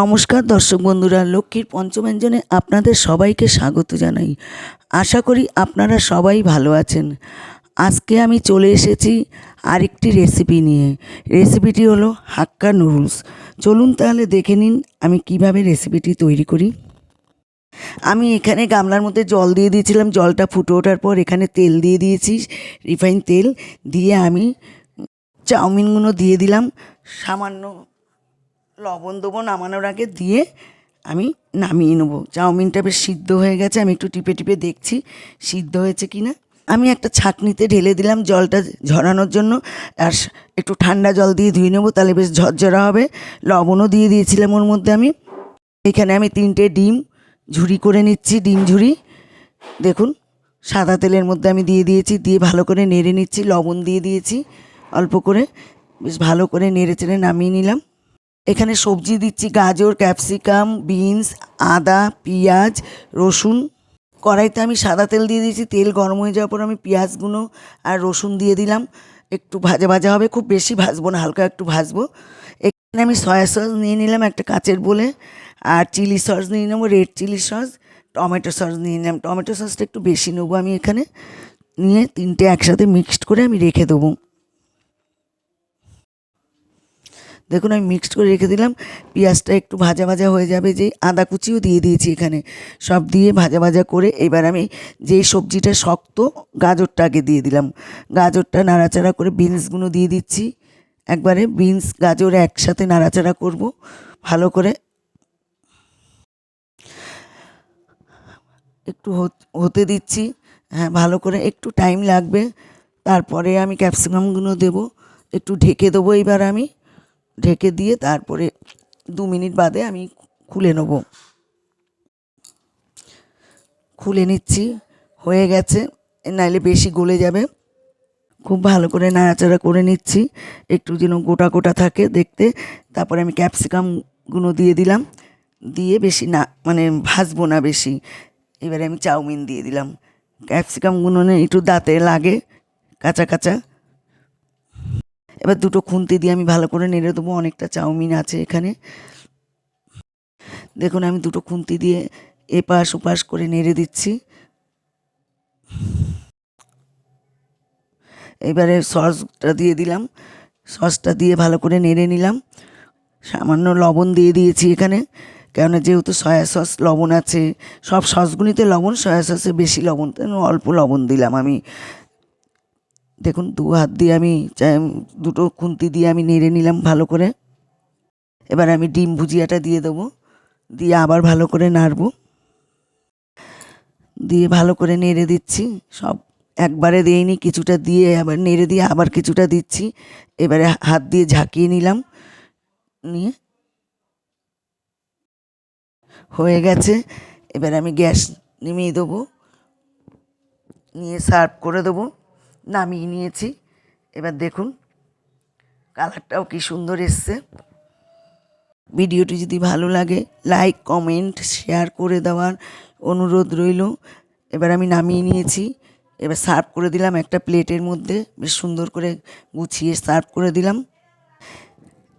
নমস্কার দর্শক বন্ধুরা, লক্ষ্মীর পঞ্চব্যঞ্জনে আপনাদের সবাইকে স্বাগত জানাই। আশা করি আপনারা সবাই ভালো আছেন। আজকে আমি চলে এসেছি আরেকটি রেসিপি নিয়ে। রেসিপিটি হলো হাক্কা নুডলস। চলুন তাহলে দেখে নিন আমি কীভাবে রেসিপিটি তৈরি করি। আমি এখানে গামলার মধ্যে জল দিয়ে দিয়েছিলাম, জলটা ফুটে ওঠার পর এখানে তেল দিয়ে দিয়েছি, রিফাইন তেল। দিয়ে আমি চাউমিনগুলো দিয়ে দিলাম, সামান্য লবণ দেবো নামানোর আগে দিয়ে আমি নামিয়ে নেব। চাউমিনটা বেশ সিদ্ধ হয়ে গেছে, আমি একটু টিপে টিপে দেখছি সিদ্ধ হয়েছে কি না আমি একটা ছাঁকনিতে ঢেলে দিলাম জলটা ঝরানোর জন্য। আর একটু ঠান্ডা জল দিয়ে ধুয়ে নেব, তাহলে বেশ ঝরঝরা হবে। লবণও দিয়ে দিয়েছিলাম ওর মধ্যে আমি। এখানে আমি তিনটে ডিম ঝুরি করে নিচ্ছি, ডিম ঝুরি। দেখুন, সাদা তেলের মধ্যে আমি দিয়ে দিয়েছি, দিয়ে ভালো করে নেড়ে নিচ্ছি, লবণ দিয়ে দিয়েছি। অল্প করে, বেশ ভালো করে নেড়ে চেড়ে নামিয়ে নিলাম। এখানে সবজি দিচ্ছি, গাজর, ক্যাপসিকাম, বিনস, আদা, পেঁয়াজ, রসুন। কড়াইতে আমি সাদা তেল দিয়ে দিয়েছি, তেল গরম হয়ে যাওয়ার পর আমি পেঁয়াজগুলো আর রসুন দিয়ে দিলাম। একটু ভাজা ভাজা হবে, খুব বেশি ভাজবো না, হালকা একটু ভাজবো। এখানে আমি সয়া সস নিয়ে নিলাম একটা কাচের বলে, আর চিলি সস নিয়ে নেব, red chili sauce, tomato sauce নিয়ে নিলাম। টমেটো সসটা একটু বেশি নেব আমি এখানে, নিয়ে তিনটে একসাথে মিক্সড করে আমি রেখে দেবো। দেখুন, আমি মিক্সড করে রেখে দিলাম। পেঁয়াজটা একটু ভাজা ভাজা হয়ে যাবে যে আদা কুচিও দিয়ে দিয়েছি এখানে। সব দিয়ে ভাজা ভাজা করে এবার আমি যেই সবজিটা শক্ত গাজরটা আগে দিয়ে দিলাম। গাজরটা নাড়াচাড়া করে বিনসগুলো দিয়ে দিচ্ছি। একবারে বিনস, গাজর একসাথে নাড়াচাড়া করব। ভালো করে একটু হত- দিচ্ছি। হ্যাঁ ভালো করে একটু টাইম লাগবে। তারপরে আমি ক্যাপসিকামগুলো দেবো। একটু ঢেকে দেবো এবার আমি। ঢেকে দিয়ে তারপরে দু মিনিট বাদে আমি খুলে নেব। খুলে নিচ্ছি, হয়ে গেছে। নাইলে বেশি গলে যাবে। খুব ভালো করে নাড়াচাড়া করে নিচ্ছি। একটু যেন গোটা গোটা থাকে দেখতে। তারপরে আমি ক্যাপসিকামগুলো দিয়ে দিলাম। দিয়ে বেশি না মানে ভাজবো না বেশি। এবারে আমি চাউমিন দিয়ে দিলাম। ক্যাপসিকামগুলো একটু দাঁতে লাগে, কাঁচা কাঁচা। এবার দুটো খুন্তি দিয়ে আমি ভালো করে নেড়ে দেবো, অনেকটা চাউমিন আছে এখানে। দেখুন, আমি দুটো খুন্তি দিয়ে এপাশ ওপাশ করে নেড়ে দিচ্ছি। এবারে সসটা দিয়ে দিলাম। সসটা দিয়ে ভালো করে নেড়ে নিলাম। সামান্য লবণ দিয়ে দিয়েছি এখানে, কেননা যেহেতু সয়া সস লবণ আছে, সব সসগুলিতে লবণ, সয়া সসে বেশি লবণ অল্প লবণ দিলাম আমি। দেখুন, দু হাত দিয়ে আমি দুটো খুন্তি দিয়ে আমি নেড়ে নিলাম ভালো করে। এবার আমি ডিম ভুজিয়াটা দিয়ে দেবো, দিয়ে আবার ভালো করে নাড়বো। দিয়ে ভালো করে নেড়ে দিচ্ছি, সব একবারে দিইনি, কিছুটা দিয়ে আবার নেড়ে দিয়ে আবার কিছুটা দিচ্ছি। এবারে হাত দিয়ে ঝাঁকিয়ে নিলাম, নিয়ে। হয়ে গেছে, এবার আমি গ্যাস নিমিয়ে দেবো, নিয়ে সার্ভ করে দেবো। নামিয়ে নিয়েছি। এবার দেখুন, কালারটাও কি সুন্দর এসছে। ভিডিওটি যদি ভালো লাগে, লাইক, কমেন্ট, শেয়ার করে দেওয়ার অনুরোধ রইল। এবার আমি নামিয়ে নিয়েছি। এবার সার্ভ করে দিলাম একটা প্লেটের মধ্যে। বেশ সুন্দর করে গুছিয়ে সার্ভ করে দিলাম।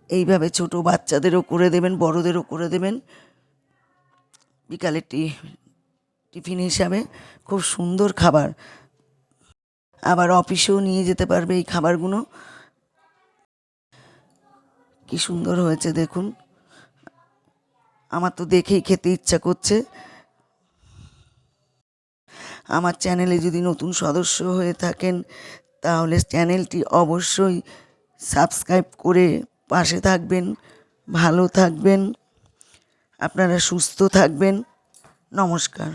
এইভাবে ছোট বাচ্চাদেরও করে দেবেন, বড়দেরও করে দেবেন। বিকালের টিফিন হিসাবে খুব সুন্দর খাবার। আবার অফিসেও নিয়ে যেতে পারবে এই খাবারগুলো। কি সুন্দর হয়েছে, দেখুন। আমার তো দেখেই খেতে ইচ্ছা করছে। আমার চ্যানেলে যদি নতুন সদস্য হয়ে থাকেন, তাহলে চ্যানেলটি অবশ্যই সাবস্ক্রাইব করে পাশে থাকবেন, ভালো থাকবেন, আপনারা সুস্থ থাকবেন। নমস্কার।